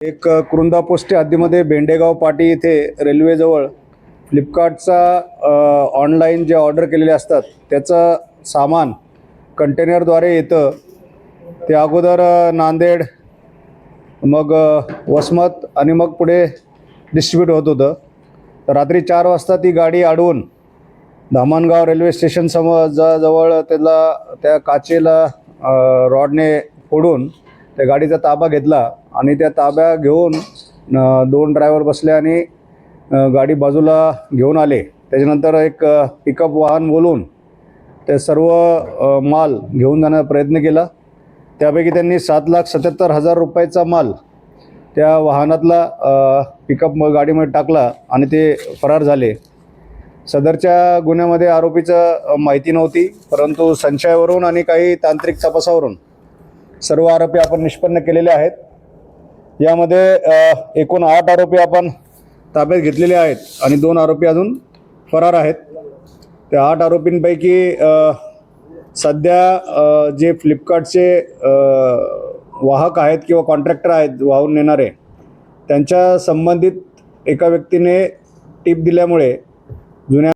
एक अ, पोस्टे हद्दीमध्ये भेंडेगाव पाटी इथे रेल्वेजवळ फ्लिपकार्टचा ऑनलाईन जे ऑर्डर केलेले असतात त्याचं सामान कंटेनरद्वारे येतं. ते अगोदर नांदेड मग वसमत आणि मग पुढे डिस्ट्रीब्यूट होत होतं. रात्री चार वाजता ती गाडी अडवून धामणगाव रेल्वे स्टेशनसमोर ज जवळ त्याला त्या काचेला रॉडने फोडून त्या गाडीचा ताबा घेतला आणि त्या ताब्या घेऊन दोन ड्रायव्हर बसले आणि गाडी बाजूला घेऊन आले. त्याच्यानंतर एक पिकअप वाहन बोलून ते सर्व माल घेऊन जाण्याचा प्रयत्न केला. त्यापैकी त्यांनी सात लाख सत्याहत्तर हजार रुपयाचा माल त्या वाहनातला पिकअप गाडीमध्ये टाकला आणि ते फरार झाले. सदरच्या गुन्ह्यामध्ये आरोपीचं माहिती नव्हती परंतु संशयावरून आणि काही तांत्रिक तपासावरून सर्व आरोपी आपण निष्पन्न केलेले आहेत. यामध्ये एकूण आठ आरोपी आपण ताब्यात घेतलेले आहेत आणि दोन आरोपी अजून फरार आहेत. त्या आठ आरोपींपैकी सध्या जे फ्लिपकार्टचे वाहक आहेत किंवा कॉन्ट्रॅक्टर आहेत वाहून नेणारे त्यांच्या संबंधित एका व्यक्तीने टीप दिल्यामुळे जुन्या